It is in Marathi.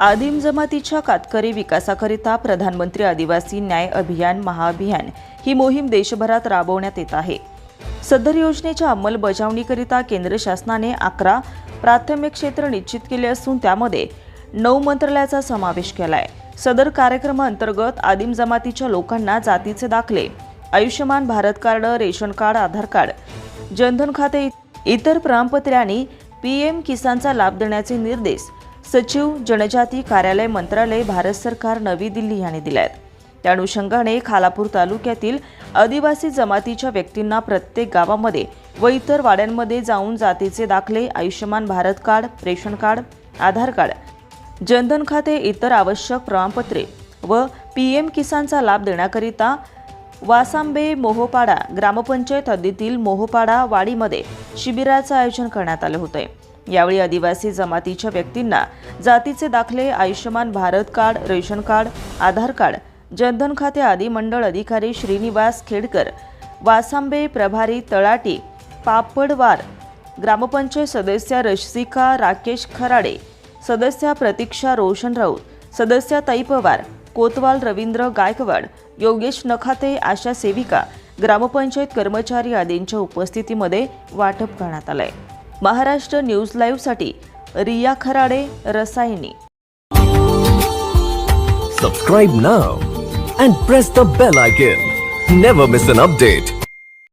आदिम जमातीच्या कातकरी विकासाकरिता प्रधानमंत्री आदिवासी न्याय अभियान महाअभियान ही मोहीम देशभरात राबवण्यात येत आहे. सदर योजनेच्या अंमलबजावणीकरिता केंद्र शासनाने अकरा प्राथमिक क्षेत्र निश्चित केले असून त्यामध्ये नऊ मंत्रालयाचा समावेश केला आहे सदर कार्यक्रमाअंतर्गत आदिम जमातीच्या लोकांना जातीचे दाखले Ayushman Bharat card ration card Aadhaar card Jan Dhan खाते इतर प्रमाणपत्रे पी एम किसानचा लाभ देण्याचे निर्देश सचिव जनजाती कार्यालय मंत्रालय भारत सरकार नवी दिल्ली यांनी दिले आहेत त्या अनुषंगाने खालापूर तालुक्यातील आदिवासी जमातीच्या व्यक्तींना प्रत्येक गावामध्ये व इतर वाड्यांमध्ये जाऊन जातीचे दाखले Ayushman Bharat card ration card Aadhaar card Jan Dhan खाते इतर आवश्यक प्रमाणपत्रे व पी एम किसानचा लाभ देण्याकरिता वासांबे मोहोपाडा ग्रामपंचायत हद्दीतील मोहोपाडा वाडीमध्ये शिबिराचं आयोजन करण्यात आलं होतं. यावेळी आदिवासी जमातीच्या व्यक्तींना जातीचे दाखले Ayushman Bharat card ration card Aadhaar card Jan Dhan खाते आदी मंडळ अधिकारी श्रीनिवास खेडकर वासांबे प्रभारी तळाटी पापडवार ग्रामपंचायत सदस्या रसिका राकेश खराडे सदस्या प्रतीक्षा रोशन राऊत सदस्या ताई पवार कोतवाल रवींद्र गायकवाड योगेश नखाते आशा सेविका ग्रामपंचायत कर्मचारी आदींच्या उपस्थितीमध्ये वाटप करण्यात आलंय. Maharashtra news लाईव्हसाठी Riya Kharade Rasayani. Subscribe now and press the bell icon never miss an update